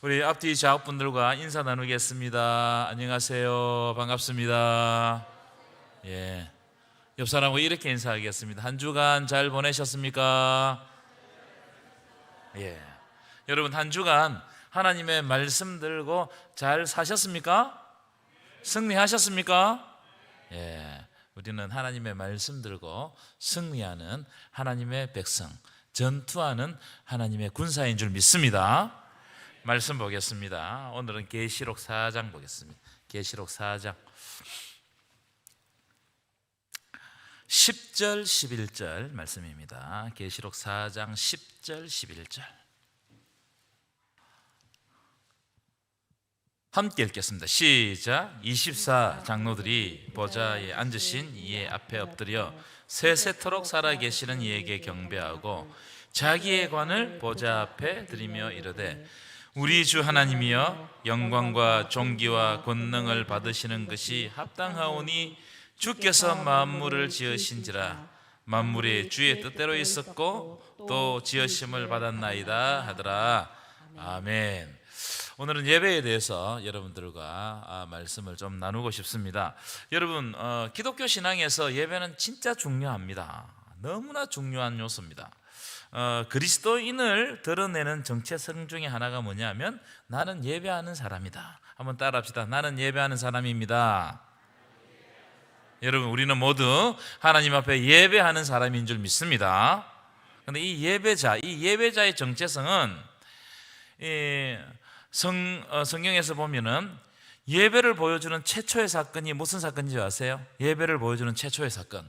우리 앞뒤 좌우분들과 인사 나누겠습니다. 안녕하세요. 반갑습니다. 예. 옆 사람과 이렇게 인사하겠습니다. 한 주간 잘 보내셨습니까? 예. 여러분 한 주간 하나님의 말씀 들고 잘 사셨습니까? 승리하셨습니까? 예. 우리는 하나님의 말씀 들고 승리하는 하나님의 백성, 전투하는 하나님의 군사인 줄 믿습니다. 말씀 보겠습니다. 오늘은 계시록 4장 보겠습니다. 계시록 4장 10절 11절 말씀입니다. 계시록 4장 10절 11절 함께 읽겠습니다. 시작. 24 장로들이 보좌에 앉으신 이의 앞에 엎드려 세세토록 살아 계시는 이에게 경배하고 자기의 관을 보좌 앞에 드리며 이르되 우리 주 하나님이여 영광과 존귀와 권능을 받으시는 것이 합당하오니 주께서 만물을 지으신지라 만물이 주의 뜻대로 있었고 또 지으심을 받았나이다 하더라 아멘. 오늘은 예배에 대해서 여러분들과 아, 말씀을 좀 나누고 싶습니다. 여러분 어, 기독교 신앙에서 예배는 진짜 중요합니다. 너무나 중요한 요소입니다. 어, 그리스도인을 드러내는 정체성 중에 하나가 뭐냐면 나는 예배하는 사람이다. 한번 따라합시다. 나는 예배하는 사람입니다. 여러분 우리는 모두 하나님 앞에 예배하는 사람인 줄 믿습니다. 근데 이 예배자, 이 예배자의 정체성은 이 성, 어, 성경에서 보면은 예배를 보여주는 최초의 사건이 무슨 사건인지 아세요? 예배를 보여주는 최초의 사건.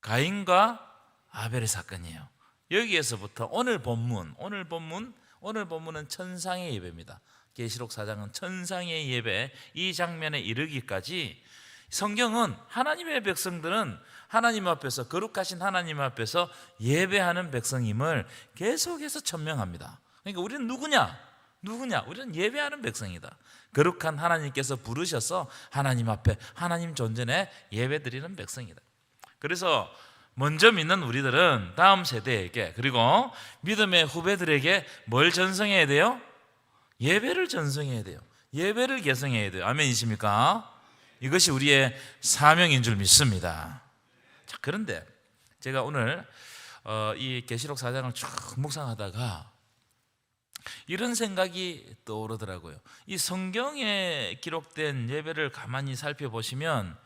가인과 아벨의 사건이에요. 여기에서부터 오늘 본문, 오늘 본문, 오늘 본문은 천상의 예배입니다. 계시록 4장은 천상의 예배 이 장면에 이르기까지 성경은 하나님의 백성들은 하나님 앞에서 거룩하신 하나님 앞에서 예배하는 백성임을 계속해서 천명합니다. 그러니까 우리는 누구냐? 누구냐? 우리는 예배하는 백성이다. 거룩한 하나님께서 부르셔서 하나님 앞에 하나님 존전에 예배드리는 백성이다. 그래서 먼저 믿는 우리들은 다음 세대에게 그리고 믿음의 후배들에게 뭘 전성해야 돼요? 예배를 전성해야 돼요. 예배를 개성해야 돼요. 아멘이십니까? 이것이 우리의 사명인 줄 믿습니다. 자, 그런데 제가 오늘 어, 이 계시록 4장을 쭉 묵상하다가 이런 생각이 떠오르더라고요. 이 성경에 기록된 예배를 가만히 살펴보시면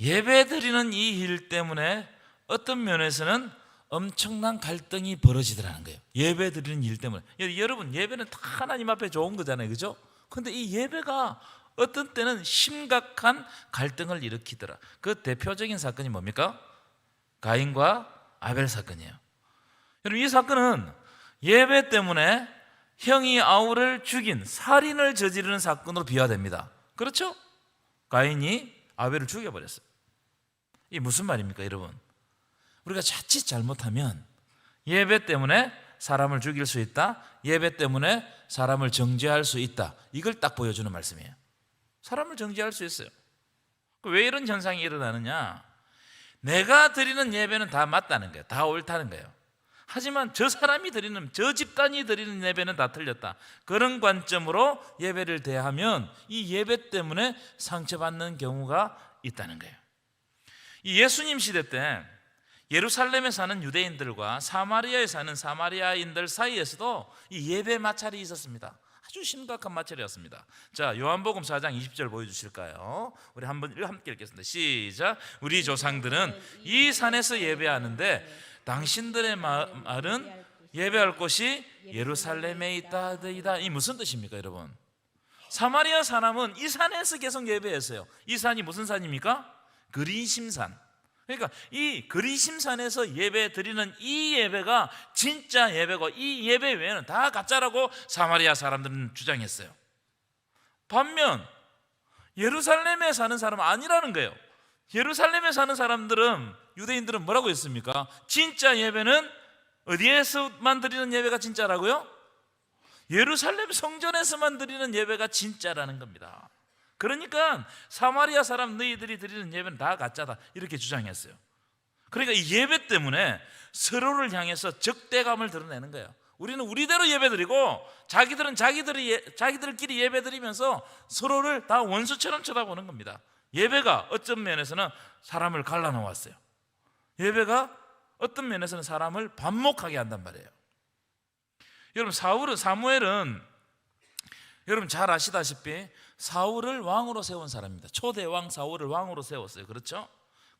예배 드리는 이 일 때문에 어떤 면에서는 엄청난 갈등이 벌어지더라는 거예요. 예배 드리는 일 때문에. 여러분, 예배는 다 하나님 앞에 좋은 거잖아요. 그죠? 근데 이 예배가 어떤 때는 심각한 갈등을 일으키더라. 그 대표적인 사건이 뭡니까? 가인과 아벨 사건이에요. 여러분, 이 사건은 예배 때문에 형이 아우를 죽인 살인을 저지르는 사건으로 비화됩니다. 그렇죠? 가인이 아벨을 죽여버렸어요. 이게 무슨 말입니까, 여러분? 우리가 자칫 잘못하면 예배 때문에 사람을 죽일 수 있다. 예배 때문에 사람을 정죄할 수 있다. 이걸 딱 보여주는 말씀이에요. 사람을 정죄할 수 있어요. 왜 이런 현상이 일어나느냐? 내가 드리는 예배는 다 맞다는 거예요. 다 옳다는 거예요. 하지만 저 사람이 드리는 저 집단이 드리는 예배는 다 틀렸다. 그런 관점으로 예배를 대하면 이 예배 때문에 상처받는 경우가 있다는 거예요. 이 예수님 시대 때 예루살렘에 사는 유대인들과 사마리아에 사는 사마리아인들 사이에서도 이 예배 마찰이 있었습니다. 아주 심각한 마찰이었습니다. 자, 요한복음 4장 20절 보여 주실까요? 우리 한번 함께 읽겠습니다. 시작. 우리 조상들은 이 산에서 예배하는데 당신들의 말은 예배할 곳이 예루살렘에 있다더이다. 이 무슨 뜻입니까, 여러분? 사마리아 사람은 이 산에서 계속 예배했어요. 이 산이 무슨 산입니까? 그리심산. 그러니까 이 그리심산에서 예배 드리는 이 예배가 진짜 예배고 이 예배 외에는 다 가짜라고 사마리아 사람들은 주장했어요. 반면 예루살렘에 사는 사람은 아니라는 거예요. 예루살렘에 사는 사람들은 유대인들은 뭐라고 했습니까? 진짜 예배는 어디에서만 드리는 예배가 진짜라고요? 예루살렘 성전에서만 드리는 예배가 진짜라는 겁니다. 그러니까 사마리아 사람 너희들이 드리는 예배는 다 가짜다 이렇게 주장했어요. 그러니까 이 예배 때문에 서로를 향해서 적대감을 드러내는 거예요. 우리는 우리대로 예배드리고 자기들은 자기들이 예- 자기들끼리 예배드리면서 서로를 다 원수처럼 쳐다보는 겁니다. 예배가 어떤 면에서는 사람을 갈라놓았어요. 예배가 어떤 면에서는 사람을 반목하게 한단 말이에요. 여러분 사울은 사무엘은 여러분 잘 아시다시피 사울을 왕으로 세운 사람입니다. 초대 왕 사울을 왕으로 세웠어요. 그렇죠?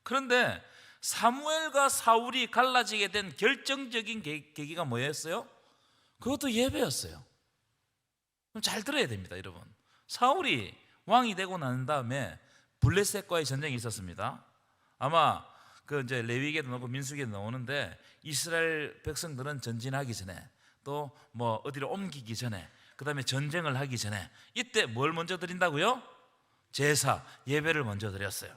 그런데 사무엘과 사울이 갈라지게 된 결정적인 계- 계기가 뭐였어요? 그것도 예배였어요. 그럼 잘 들어야 됩니다, 여러분. 사울이 왕이 되고 난 다음에 블레셋과의 전쟁이 있었습니다. 아마 그 이제 레위기에도 나오고 민수기에도 나오는데 이스라엘 백성들은 전진하기 전에 또 뭐 어디로 옮기기 전에 그 다음에 전쟁을 하기 전에 이때 뭘 먼저 드린다고요? 제사 예배를 먼저 드렸어요.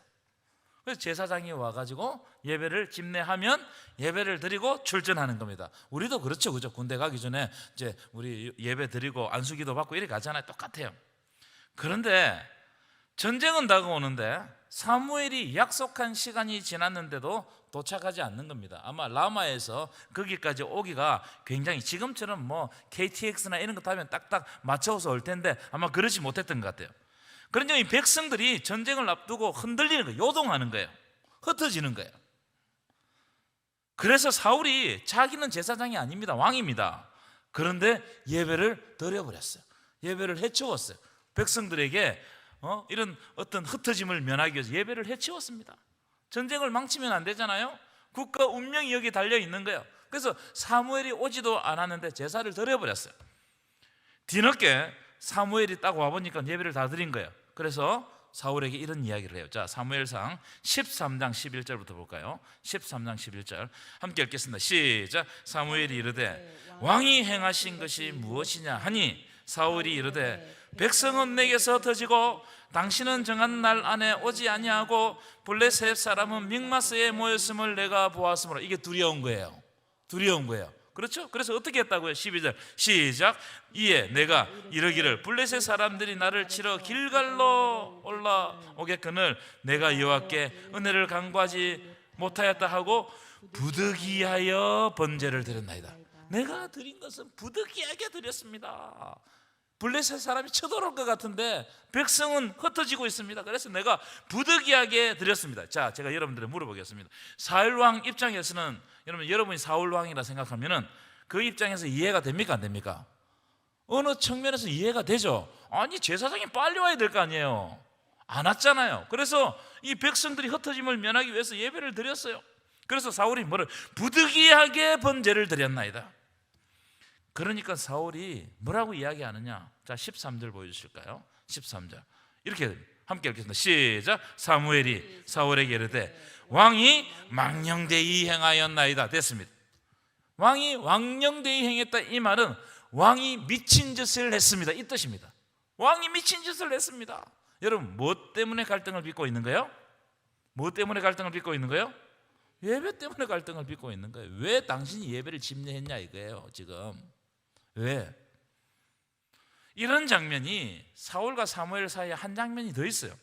그래서 제사장이 와가지고 예배를 집례하면 예배를 드리고 출전하는 겁니다. 우리도 그렇죠, 그죠? 군대 가기 전에 이제 우리 예배 드리고 안수기도 받고 이렇게 가잖아요. 똑같아요. 그런데 전쟁은 다가오는데 사무엘이 약속한 시간이 지났는데도 도착하지 않는 겁니다. 아마 라마에서 거기까지 오기가 굉장히 지금처럼 뭐 KTX나 이런 거 타면 딱딱 맞춰서 올 텐데 아마 그러지 못했던 것 같아요. 그러니까 이 백성들이 전쟁을 앞두고 흔들리는 거예요. 요동하는 거예요. 흩어지는 거예요. 그래서 사울이 자기는 제사장이 아닙니다. 왕입니다. 그런데 예배를 드려버렸어요. 예배를 해치웠어요. 백성들에게 어? 이런 어떤 흩어짐을 면하기 위해서 예배를 해치웠습니다. 전쟁을 망치면 안 되잖아요. 국가 운명이 여기 달려 있는 거예요. 그래서 사무엘이 오지도 않았는데 제사를 드려버렸어요. 뒤늦게 사무엘이 딱 와보니까 예배를 다 드린 거예요. 그래서 사울에게 이런 이야기를 해요. 자, 사무엘상 13장 11절부터 볼까요? 13장 11절. 함께 읽겠습니다. 시작. 사무엘이 이르되 왕이 행하신 것이 무엇이냐 하니 사울이 이르되 백성은 내게서 터지고 당신은 정한 날 안에 오지 아니하고 블레셋 사람은 믹마스에 모였음을 내가 보았으므로 이게 두려운 거예요. 두려운 거예요. 그렇죠? 그래서 어떻게 했다고요? 12절 시작 이에 내가 이르기를 블레셋 사람들이 나를 치러 길갈로 올라오겠거늘 내가 여호와께 은혜를 간구하지 못하였다 하고 부득이하여 번제를 드렸나이다 내가 드린 것은 부득이하게 드렸습니다 블레셋 사람이 쳐들어올 것 같은데 백성은 흩어지고 있습니다. 그래서 내가 부득이하게 드렸습니다. 자, 제가 여러분들에 물어보겠습니다. 사울 왕 입장에서는 여러분 여러분이 사울 왕이라 생각하면은 그 입장에서 이해가 됩니까 안 됩니까? 어느 측면에서 이해가 되죠. 아니 제사장이 빨리 와야 될 거 아니에요. 안 왔잖아요. 그래서 이 백성들이 흩어짐을 면하기 위해서 예배를 드렸어요. 그래서 사울이 뭐를 부득이하게 번제를 드렸나이다. 그러니까 사울이 뭐라고 이야기하느냐? 자, 13절 보여 주실까요? 13절. 이렇게 함께 읽겠습니다. 시작. 사무엘이 사울에게 이르되 왕이 망령되이 행하였나이다. 됐습니다. 왕이 왕령되이 행했다 이 말은 왕이 미친 짓을 했습니다. 이 뜻입니다. 왕이 미친 짓을 했습니다. 여러분, 뭐 때문에 갈등을 빚고 있는 거예요? 뭐 때문에 갈등을 빚고 있는 거예요? 예배 때문에 갈등을 빚고 있는 거예요. 왜 당신이 예배를 집례했냐 이거예요, 지금. 왜? 이런 장면이 사울과 사무엘 사이에 한 장면이 더 있어요.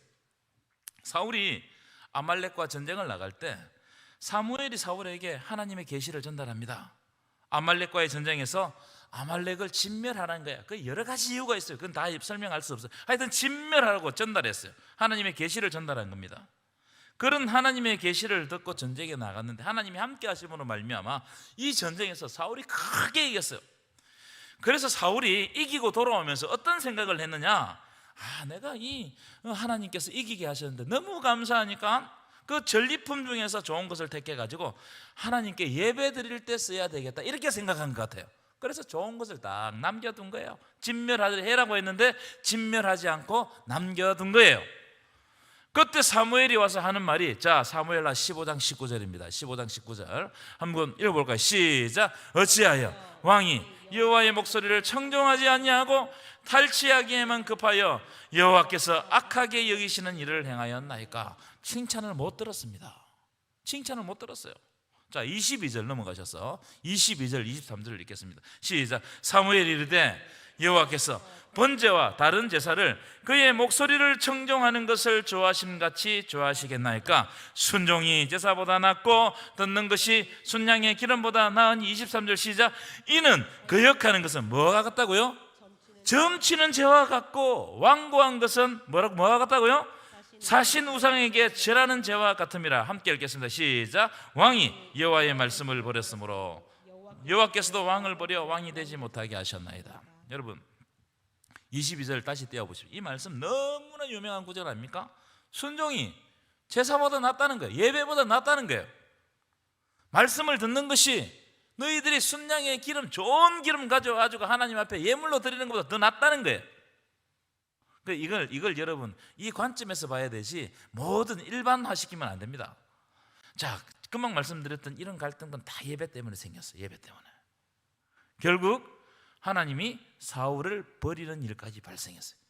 사울이 아말렉과 전쟁을 나갈 때 사무엘이 사울에게 하나님의 계시를 전달합니다. 아말렉과의 전쟁에서 아말렉을 진멸하라는 거야. 그 여러 가지 이유가 있어요. 그건 다 설명할 수 없어요. 하여튼 진멸하라고 전달했어요. 하나님의 계시를 전달한 겁니다. 그런 하나님의 계시를 듣고 전쟁에 나갔는데 하나님이 함께 하심으로 말미암아 이 전쟁에서 사울이 크게 이겼어요. 그래서 사울이 이기고 돌아오면서 어떤 생각을 했느냐? 아, 내가 이 하나님께서 이기게 하셨는데 너무 감사하니까 그 전리품 중에서 좋은 것을 택해 가지고 하나님께 예배 드릴 때 써야 되겠다. 이렇게 생각한 것 같아요. 그래서 좋은 것을 딱 남겨둔 거예요. 진멸하라고 했는데 진멸하지 않고 남겨둔 거예요. 그때 사무엘이 와서 하는 말이 자 사무엘라 15장 19절입니다. 15장 19절 한번 읽어볼까요? 시작. 어찌하여 왕이 여호와의 목소리를 청종하지 아니하고 탈취하기에만 급하여 여호와께서 악하게 여기시는 일을 행하였나이까 칭찬을 못 들었습니다. 칭찬을 못 들었어요. 자 22절 넘어가셔서 22절 23절을 읽겠습니다. 시작. 사무엘이 이르되 여호와께서 번제와 다른 제사를 그의 목소리를 청종하는 것을 좋아하심 같이 좋아하시겠나이까 순종이 제사보다 낫고 듣는 것이 순양의 기름보다 나은 23절 시작 이는 거역하는 것은 뭐가 같다고요? 점치는 죄와 같고 완고한 것은 뭐라 뭐가 같다고요? 사신 우상에게 절하는 죄와 같음이라 함께 읽겠습니다. 시작. 왕이 여호와의 말씀을 버렸으므로 여호와께서도 왕을 버려 왕이 되지 못하게 하셨나이다. 여러분 22절 다시 떼어보십시오. 이 말씀 너무나 유명한 구절 아닙니까? 순종이 제사보다 낫다는 거예요. 예배보다 낫다는 거예요. 말씀을 듣는 것이 너희들이 순양의 기름 좋은 기름 가져가지고 하나님 앞에 예물로 드리는 것보다 더 낫다는 거예요. 그 이걸 이걸 여러분 이 관점에서 봐야 되지 뭐든 일반화시키면 안 됩니다. 자, 금방 말씀드렸던 이런 갈등은 다 예배 때문에 생겼어요. 예배 때문에. 결국 하나님이 사울을 버리는 일까지 발생했어요.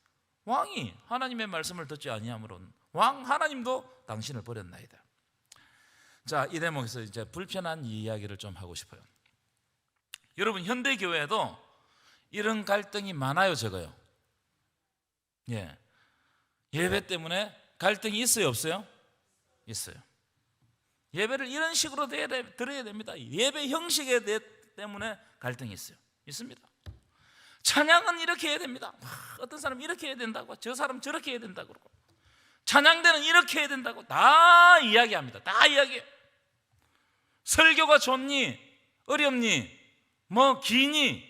왕이 하나님의 말씀을 듣지 아니하므론 왕 하나님도 당신을 버렸나이다. 자, 이 대목에서 이제 불편한 이야기를 좀 하고 싶어요. 여러분 현대 교회에도 이런 갈등이 많아요, 적어요. 예. 예배 때문에 갈등이 있어요, 없어요? 있어요. 예배를 이런 식으로 드려야 됩니다. 예배 형식에 대- 때문에 갈등이 있어요. 있습니다. 찬양은 이렇게 해야 됩니다. 와, 어떤 사람 이렇게 해야 된다고, 저 사람 저렇게 해야 된다고 그러고, 찬양대는 이렇게 해야 된다고 다 이야기합니다. 다 이야기해요. 설교가 좋니, 어렵니, 뭐 기니,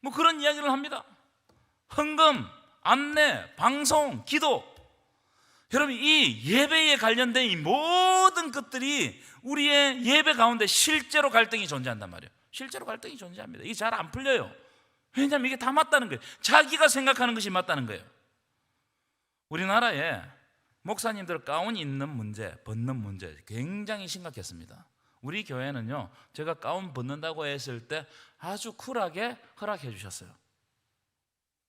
뭐 그런 이야기를 합니다. 헌금, 안내, 방송, 기도. 여러분 이 예배에 관련된 이 모든 것들이 우리의 예배 가운데 실제로 갈등이 존재한단 말이에요. 실제로 갈등이 존재합니다. 이게 잘 안 풀려요. 왜냐하면 이게 다 맞다는 거예요. 자기가 생각하는 것이 맞다는 거예요. 우리나라에 목사님들 가운 입는 문제, 벗는 문제 굉장히 심각했습니다. 우리 교회는요, 제가 가운 벗는다고 했을 때 아주 쿨하게 허락해 주셨어요.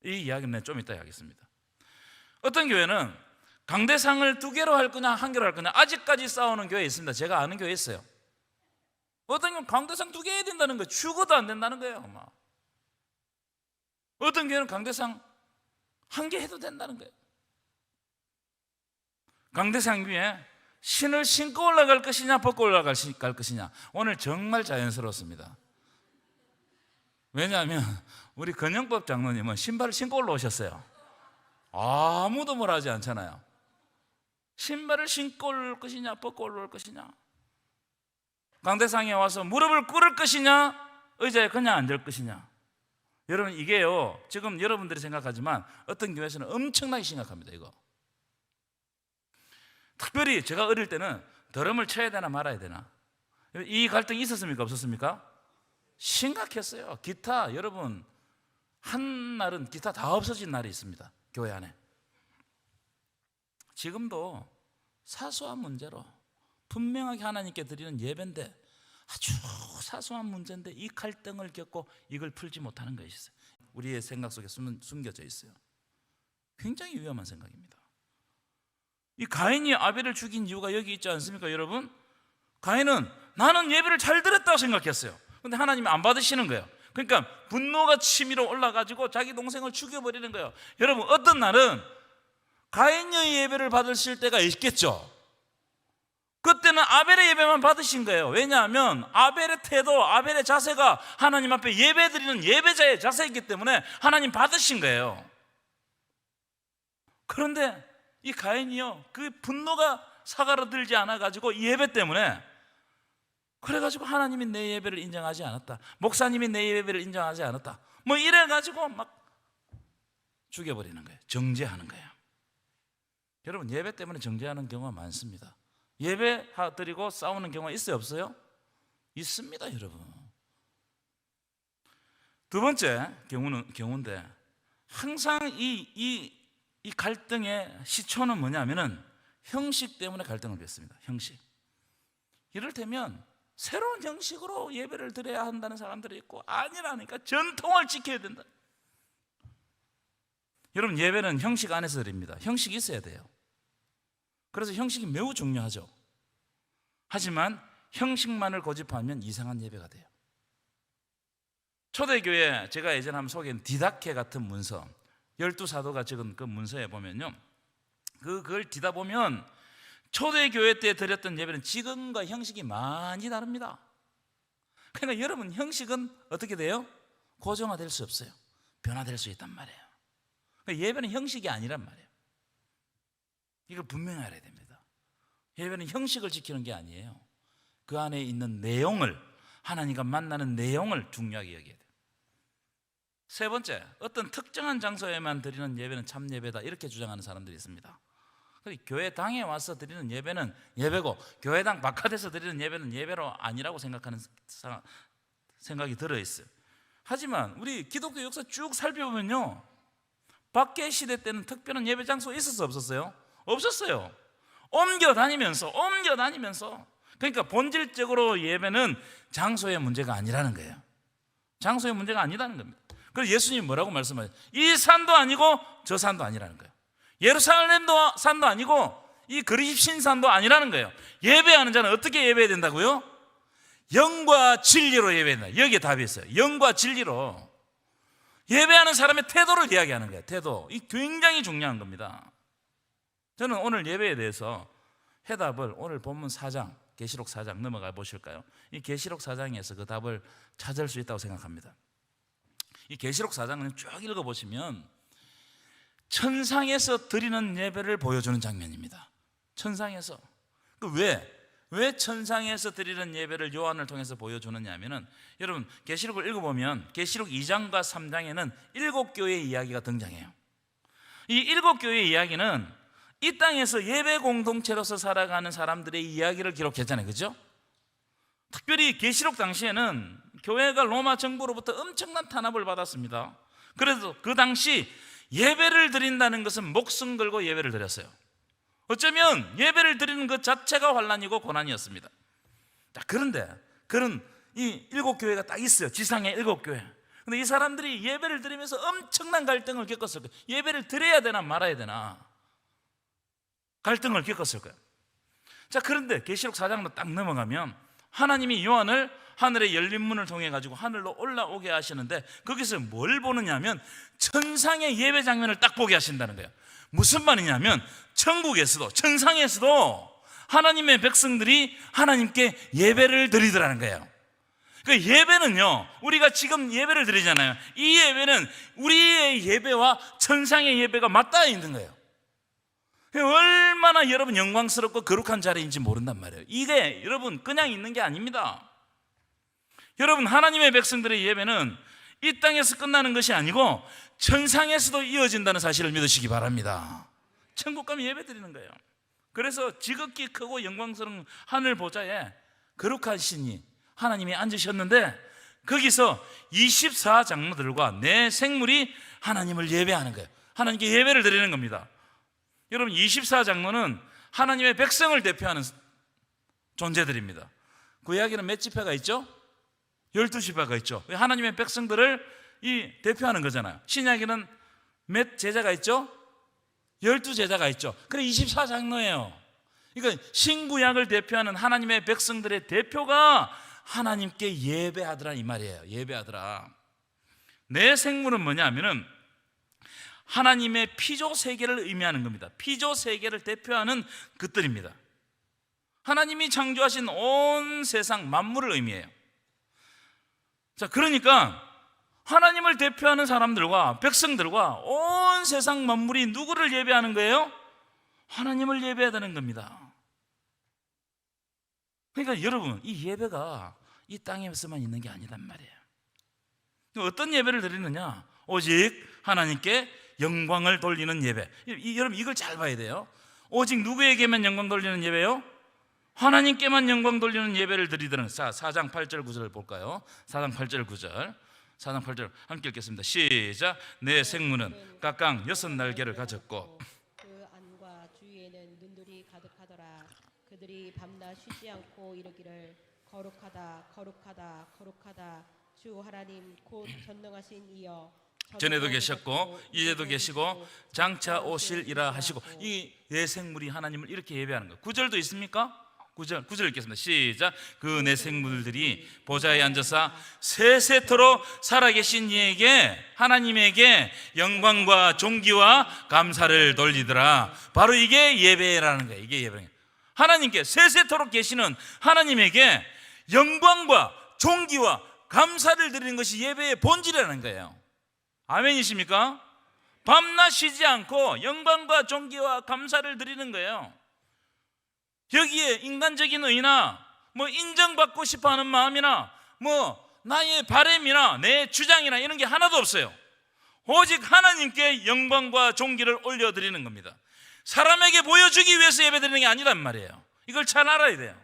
이 이야기는 좀 이따 하겠습니다. 어떤 교회는 강대상을 두 개로 할 거냐 한 개로 할 거냐 아직까지 싸우는 교회 있습니다. 제가 아는 교회 있어요. 어떤 교회는 강대상 두 개 해야 된다는 거예요. 죽어도 안 된다는 거예요. 막. 어떤 교회는 강대상 한 개 해도 된다는 거예요. 강대상 위에 신을 신고 올라갈 것이냐 벗고 올라갈 것이냐 오늘 정말 자연스럽습니다. 왜냐하면 우리 건영법 장로님은 신발을 신고 올라오셨어요. 아무도 뭘 하지 않잖아요. 신발을 신고 올 것이냐 벗고 올라올 것이냐 강대상에 와서 무릎을 꿇을 것이냐 의자에 그냥 앉을 것이냐 여러분 이게요 지금 여러분들이 생각하지만 어떤 교회에서는 엄청나게 심각합니다 이거. 특별히 제가 어릴 때는 드럼을 쳐야 되나 말아야 되나? 이 갈등이 있었습니까 없었습니까? 심각했어요. 기타 여러분 한 날은 기타 다 없어진 날이 있습니다 교회 안에. 지금도 사소한 문제로 분명하게 하나님께 드리는 예배인데 아주 사소한 문제인데 이 갈등을 겪고 이걸 풀지 못하는 것이 있어요. 우리의 생각 속에 숨, 숨겨져 있어요. 굉장히 위험한 생각입니다. 이 가인이 아벨을 죽인 이유가 여기 있지 않습니까, 여러분? 가인은 나는 예배를 잘 드렸다고 생각했어요. 근데 하나님이 안 받으시는 거예요. 그러니까 분노가 치밀어 올라가지고 자기 동생을 죽여버리는 거예요. 여러분 어떤 날은 가인의 예배를 받으실 때가 있겠죠. 그때는 아벨의 예배만 받으신 거예요. 왜냐하면 아벨의 태도, 아벨의 자세가 하나님 앞에 예배 드리는 예배자의 자세이기 때문에 하나님 받으신 거예요. 그런데 이 가인이요, 그 분노가 사가로 들지 않아 가지고 예배 때문에 그래 가지고 하나님이 내 예배를 인정하지 않았다. 목사님이 내 예배를 인정하지 않았다. 뭐 이래 가지고 막 죽여버리는 거예요. 정죄하는 거예요. 여러분 예배 때문에 정죄하는 경우가 많습니다. 예배 드리고 싸우는 경우가 있어요, 없어요? 있습니다, 여러분. 두 번째 경우는 경우인데 항상 이, 이, 이 갈등의 시초는 뭐냐면은 형식 때문에 갈등을 빚습니다. 형식. 이를테면 새로운 형식으로 예배를 드려야 한다는 사람들이 있고 아니라니까 전통을 지켜야 된다. 여러분 예배는 형식 안에서 드립니다. 형식이 있어야 돼요. 그래서 형식이 매우 중요하죠. 하지만 형식만을 고집하면 이상한 예배가 돼요. 초대교회 제가 예전에 한번 소개한 디다케 같은 문서 열두 사도가 적은 그 문서에 보면요. 그 그걸 뒤다 보면 초대 교회 때 드렸던 예배는 지금과 형식이 많이 다릅니다. 그러니까 여러분 형식은 어떻게 돼요? 고정화될 수 없어요. 변화될 수 있단 말이에요. 그러니까 예배는 형식이 아니란 말이에요. 이걸 분명히 알아야 됩니다. 예배는 형식을 지키는 게 아니에요. 그 안에 있는 내용을 하나님과 만나는 내용을 중요하게 여겨야 돼요. 세 번째, 어떤 특정한 장소에만 드리는 예배는 참 예배다 이렇게 주장하는 사람들이 있습니다. 그리고 교회 당에 와서 드리는 예배는 예배고 교회당 바깥에서 드리는 예배는 예배로 아니라고 생각하는 사- 생각이 들어 있어요. 하지만 우리 기독교 역사 쭉 살펴보면요. 밖에 시대 때는 특별한 예배 장소 있었어 없었어요? 없었어요. 옮겨 다니면서 옮겨 다니면서 그러니까 본질적으로 예배는 장소의 문제가 아니라는 거예요. 장소의 문제가 아니라는 겁니다. 그래서 예수님이 뭐라고 말씀하세요? 이 산도 아니고 저 산도 아니라는 거예요. 예루살렘도 산도 아니고 이 그리십신 산도 아니라는 거예요. 예배하는 자는 어떻게 예배해야 된다고요? 영과 진리로 예배한다. 여기에 답이 있어요. 영과 진리로 예배하는 사람의 태도를 이야기하는 거예요. 태도. 이 굉장히 중요한 겁니다. 저는 오늘 예배에 대해서 해답을 오늘 본문 4장 계시록 4장 넘어가 보실까요? 이 계시록 4장에서 그 답을 찾을 수 있다고 생각합니다. 이 계시록 4장을 쭉 읽어 보시면 천상에서 드리는 예배를 보여주는 장면입니다. 천상에서 그 왜? 왜 천상에서 드리는 예배를 요한을 통해서 보여주느냐면은 여러분 계시록을 읽어보면 계시록 2장과 3장에는 일곱 교회의 이야기가 등장해요. 이 일곱 교회의 이야기는 이 땅에서 예배 공동체로서 살아가는 사람들의 이야기를 기록했잖아요, 그죠? 특별히 계시록 당시에는 교회가 로마 정부로부터 엄청난 탄압을 받았습니다. 그래서 그 당시 예배를 드린다는 것은 목숨 걸고 예배를 드렸어요. 어쩌면 예배를 드리는 것 자체가 환란이고 고난이었습니다. 자, 그런데 그런 이 일곱 교회가 딱 있어요. 지상에 일곱 교회. 근데 이 사람들이 예배를 드리면서 엄청난 갈등을 겪었을 거예요. 예배를 드려야 되나 말아야 되나 갈등을 겪었을 거예요. 자, 그런데 계시록 4장로 딱 넘어가면 하나님이 요한을 하늘의 열린 문을 통해 가지고 하늘로 올라오게 하시는데 거기서 뭘 보느냐면 천상의 예배 장면을 딱 보게 하신다는 거예요. 무슨 말이냐면 천국에서도 천상에서도 하나님의 백성들이 하나님께 예배를 드리더라는 거예요. 그 예배는요, 우리가 지금 예배를 드리잖아요. 이 예배는 우리의 예배와 천상의 예배가 맞닿아 있는 거예요. 얼마나 여러분 영광스럽고 거룩한 자리인지 모른단 말이에요. 이게 여러분 그냥 있는 게 아닙니다. 여러분 하나님의 백성들의 예배는 이 땅에서 끝나는 것이 아니고 천상에서도 이어진다는 사실을 믿으시기 바랍니다. 천국 가면 예배 드리는 거예요. 그래서 지극히 크고 영광스러운 하늘 보좌에 거룩한 신이 하나님이 앉으셨는데 거기서 24장로들과 내 생물이 하나님을 예배하는 거예요. 하나님께 예배를 드리는 겁니다. 여러분 24장로는 하나님의 백성을 대표하는 존재들입니다. 그 이야기는 몇 지파가 있죠? 12지파가 있죠. 하나님의 백성들을 이 대표하는 거잖아요. 신약에는 몇 제자가 있죠? 12제자가 있죠. 그래 24장로예요. 그러니까 신구약을 대표하는 하나님의 백성들의 대표가 하나님께 예배하더라 이 말이에요. 예배하더라. 내 생물은 뭐냐면은 하나님의 피조 세계를 의미하는 겁니다. 피조 세계를 대표하는 것들입니다. 하나님이 창조하신 온 세상 만물을 의미해요. 자, 그러니까 하나님을 대표하는 사람들과 백성들과 온 세상 만물이 누구를 예배하는 거예요? 하나님을 예배하는 겁니다. 그러니까 여러분, 이 예배가 이 땅에서만 있는 게 아니단 말이에요. 어떤 예배를 드리느냐? 오직 하나님께 영광을 돌리는 예배. 이, 여러분 이걸 잘 봐야 돼요. 오직 누구에게만 영광 돌리는 예배요? 하나님께만 영광 돌리는 예배를 드리더는 자, 4장 8절 9절을 볼까요? 4장 8절 9절. 4장 8절 함께 읽겠습니다. 시작. 내 생물은 각각 여섯 날개를 가졌고 그 안과 주위에는 눈들이 가득하더라 그들이 밤낮 쉬지 않고 이르기를 거룩하다 거룩하다 거룩하다 주 하나님 곧 전능하신 이여 전에도 계셨고 이제도 계시고 장차 오실이라 하시고 이 예생물이 하나님을 이렇게 예배하는 거예요. 9절도 있습니까? 구절 구절 읽겠습니다. 시작. 그 내 생물들이 보좌에 앉아서 세세토록 살아계신 이에게 하나님에게 영광과 존귀와 감사를 돌리더라. 바로 이게 예배라는 거예요. 이게 예배. 하나님께 세세토록 계시는 하나님에게 영광과 존귀와 감사를 드리는 것이 예배의 본질이라는 거예요. 아멘이십니까? 밤낮 쉬지 않고 영광과 존귀와 감사를 드리는 거예요. 여기에 인간적인 의나 뭐 인정받고 싶어 하는 마음이나 뭐 나의 바램이나 내 주장이나 이런 게 하나도 없어요. 오직 하나님께 영광과 존귀를 올려 드리는 겁니다. 사람에게 보여주기 위해서 예배드리는 게 아니란 말이에요. 이걸 잘 알아야 돼요.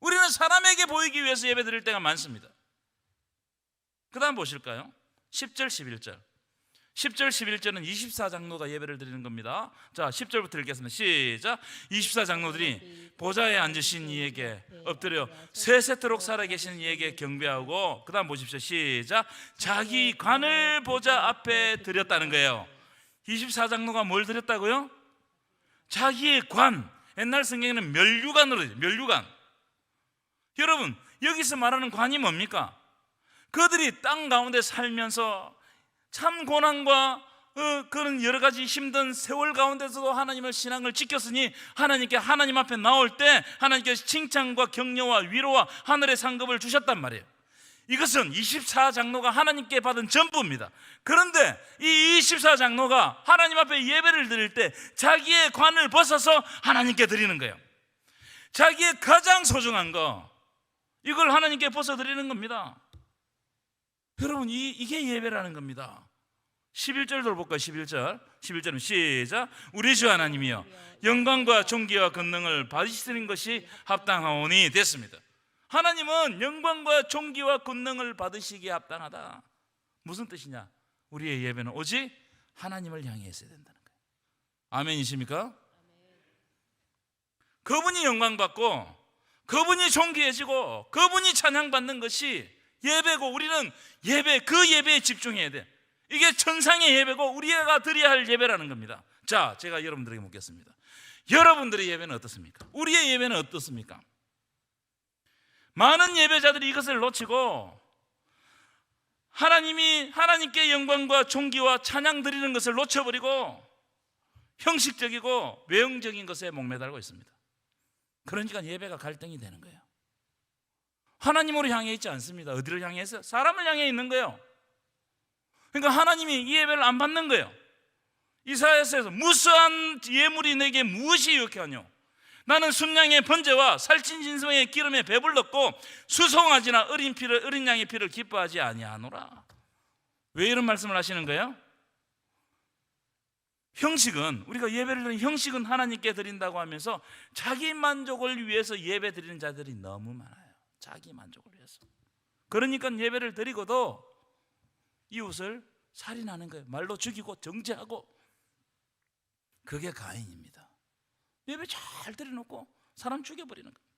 우리는 사람에게 보이기 위해서 예배드릴 때가 많습니다. 그 다음 보실까요? 10절, 11절. 10절, 11절은 24장로가 예배를 드리는 겁니다. 자, 10절부터 읽겠습니다. 시작. 24장로들이 보좌에 앉으신 이에게 엎드려 세세토록 살아계신 이에게 경배하고 그 다음 보십시오. 시작. 자기 관을 보좌 앞에 드렸다는 거예요. 24장로가 뭘 드렸다고요? 자기의 관. 옛날 성경에는 멸류관으로. 멸류관. 여러분, 여기서 말하는 관이 뭡니까? 그들이 땅 가운데 살면서 참 고난과 어, 그런 여러 가지 힘든 세월 가운데서도 하나님을 신앙을 지켰으니 하나님께 하나님 앞에 나올 때 하나님께서 칭찬과 격려와 위로와 하늘의 상급을 주셨단 말이에요. 이것은 24장로가 하나님께 받은 전부입니다. 그런데 이 24장로가 하나님 앞에 예배를 드릴 때 자기의 관을 벗어서 하나님께 드리는 거예요. 자기의 가장 소중한 거 이걸 하나님께 벗어 드리는 겁니다. 여러분 이, 이게 예배라는 겁니다. 11절도 볼까요? 11절. 11절은 시작. 우리 주 하나님이여 영광과 존귀와 권능을 받으시는 것이 합당하오니 됐습니다. 하나님은 영광과 존귀와 권능을 받으시기에 합당하다. 무슨 뜻이냐? 우리의 예배는 오직 하나님을 향해 있어야 된다는 거예요. 아멘이십니까? 그분이 영광받고 그분이 존귀해지고 그분이 찬양받는 것이 예배고 우리는 예배 그 예배에 집중해야 돼. 이게 천상의 예배고 우리가 드려야 할 예배라는 겁니다. 자, 제가 여러분들에게 묻겠습니다. 여러분들의 예배는 어떻습니까? 우리의 예배는 어떻습니까? 많은 예배자들이 이것을 놓치고 하나님이 하나님께 영광과 존귀와 찬양 드리는 것을 놓쳐버리고 형식적이고 외형적인 것에 목매달고 있습니다. 그러니까 예배가 갈등이 되는 거예요. 하나님으로 향해 있지 않습니다. 어디를 향해 있어요? 사람을 향해 있는 거예요. 그러니까 하나님이 이 예배를 안 받는 거예요. 이사야서에서 무수한 예물이 내게 무엇이 유익하뇨? 나는 순양의 번제와 살찐 진성의 기름에 배불렀고 수송아지나 어린 피를 어린 양의 피를 기뻐하지 아니하노라. 왜 이런 말씀을 하시는 거예요? 형식은 우리가 예배를 드리는 형식은 하나님께 드린다고 하면서 자기 만족을 위해서 예배 드리는 자들이 너무 많아요. 자기 만족을 위해서. 그러니까 예배를 드리고도 이웃을 살인하는 거예요. 말로 죽이고 정죄하고 그게 가인입니다. 예배 잘 드려놓고 사람 죽여버리는 거예요.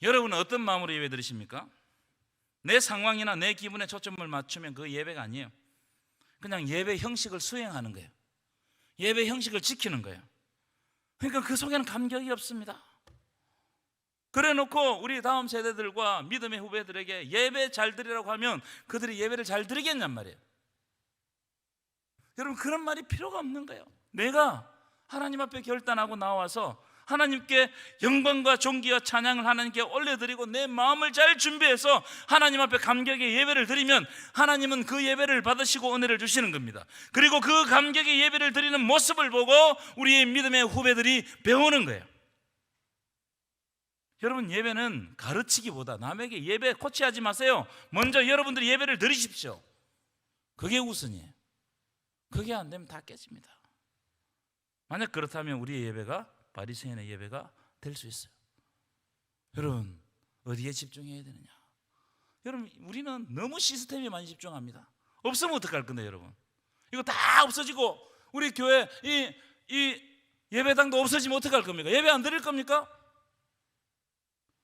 여러분은 어떤 마음으로 예배 드리십니까? 내 상황이나 내 기분에 초점을 맞추면 그 예배가 아니에요. 그냥 예배 형식을 수행하는 거예요. 예배 형식을 지키는 거예요. 그러니까 그 속에는 감격이 없습니다. 그래 놓고 우리 다음 세대들과 믿음의 후배들에게 예배 잘 드리라고 하면 그들이 예배를 잘 드리겠냔 말이에요. 여러분 그런 말이 필요가 없는 거예요. 내가 하나님 앞에 결단하고 나와서 하나님께 영광과 존귀와 찬양을 하나님께 올려드리고 내 마음을 잘 준비해서 하나님 앞에 감격의 예배를 드리면 하나님은 그 예배를 받으시고 은혜를 주시는 겁니다. 그리고 그 감격의 예배를 드리는 모습을 보고 우리의 믿음의 후배들이 배우는 거예요. 여러분 예배는 가르치기보다 남에게 예배 코치하지 마세요. 먼저 여러분들이 예배를 드리십시오. 그게 우선이에요. 그게 안 되면 다 깨집니다. 만약 그렇다면 우리의 예배가 바리새인의 예배가 될 수 있어요. 여러분 어디에 집중해야 되느냐? 여러분 우리는 너무 시스템에 많이 집중합니다. 없으면 어떡할 건데 여러분? 이거 다 없어지고 우리 교회 이, 이 예배당도 없어지면 어떡할 겁니까? 예배 안 드릴 겁니까?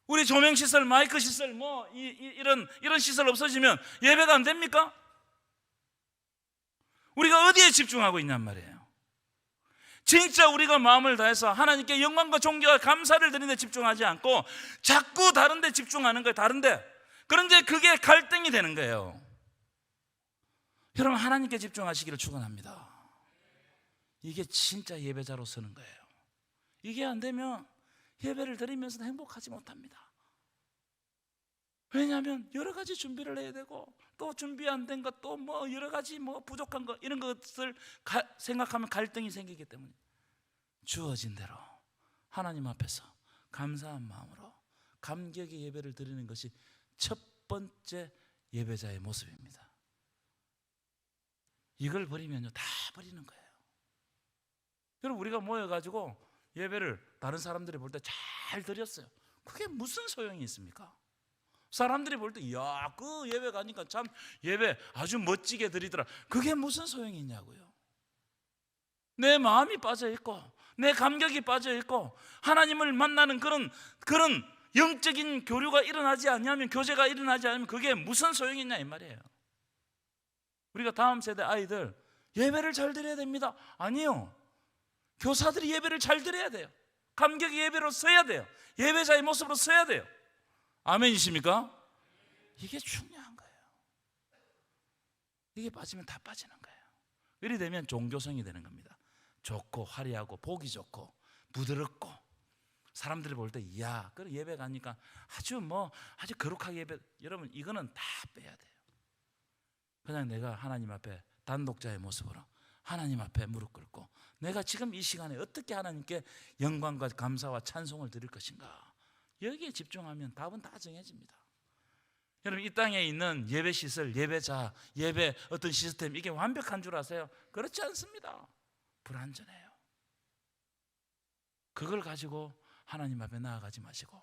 우리 조명 시설, 마이크 시설, 뭐 이, 이, 이런 이런 시설 없어지면 예배가 안 됩니까? 우리가 어디에 집중하고 있냔 말이에요. 진짜 우리가 마음을 다해서 하나님께 영광과 존경과 감사를 드리는 데 집중하지 않고 자꾸 다른 데 집중하는 거예요. 다른 데. 그런데 그게 갈등이 되는 거예요. 여러분 하나님께 집중하시기를 축원합니다. 이게 진짜 예배자로 서는 거예요. 이게 안 되면 예배를 드리면서도 행복하지 못합니다. 왜냐하면 여러 가지 준비를 해야 되고 또 준비 안 된 것 또 뭐 여러 가지 뭐 부족한 것 이런 것을 가- 생각하면 갈등이 생기기 때문에 주어진 대로 하나님 앞에서 감사한 마음으로 감격의 예배를 드리는 것이 첫 번째 예배자의 모습입니다. 이걸 버리면요 다 버리는 거예요. 여러분 우리가 모여가지고 예배를 다른 사람들이 볼 때 잘 드렸어요. 그게 무슨 소용이 있습니까? 사람들이 볼 때, 야, 그 예배 가니까 참 예배 아주 멋지게 드리더라. 그게 무슨 소용이 있냐고요. 내 마음이 빠져 있고, 내 감격이 빠져 있고, 하나님을 만나는 그런 그런 영적인 교류가 일어나지 않냐면 교제가 일어나지 않으면 그게 무슨 소용이 있냐 이 말이에요. 우리가 다음 세대 아이들 예배를 잘 드려야 됩니다. 아니요. 교사들이 예배를 잘 드려야 돼요. 감격의 예배로 서야 돼요. 예배자의 모습으로 서야 돼요. 아멘이십니까? 이게 중요한 거예요. 이게 빠지면 다 빠지는 거예요. 이리 되면 종교성이 되는 겁니다. 좋고 화려하고 보기 좋고 부드럽고 사람들이 볼 때 이야, 그 예배 가니까 아주 뭐 아주 거룩하게 예배. 여러분 이거는 다 빼야 돼요. 그냥 내가 하나님 앞에 단독자의 모습으로 하나님 앞에 무릎 꿇고 내가 지금 이 시간에 어떻게 하나님께 영광과 감사와 찬송을 드릴 것인가 여기에 집중하면 답은 다 정해집니다. 여러분 이 땅에 있는 예배 시설, 예배자, 예배 어떤 시스템 이게 완벽한 줄 아세요? 그렇지 않습니다. 불완전해요. 그걸 가지고 하나님 앞에 나아가지 마시고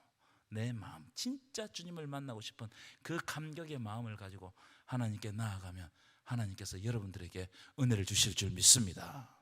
내 마음 진짜 주님을 만나고 싶은 그 감격의 마음을 가지고 하나님께 나아가면 하나님께서 여러분들에게 은혜를 주실 줄 믿습니다.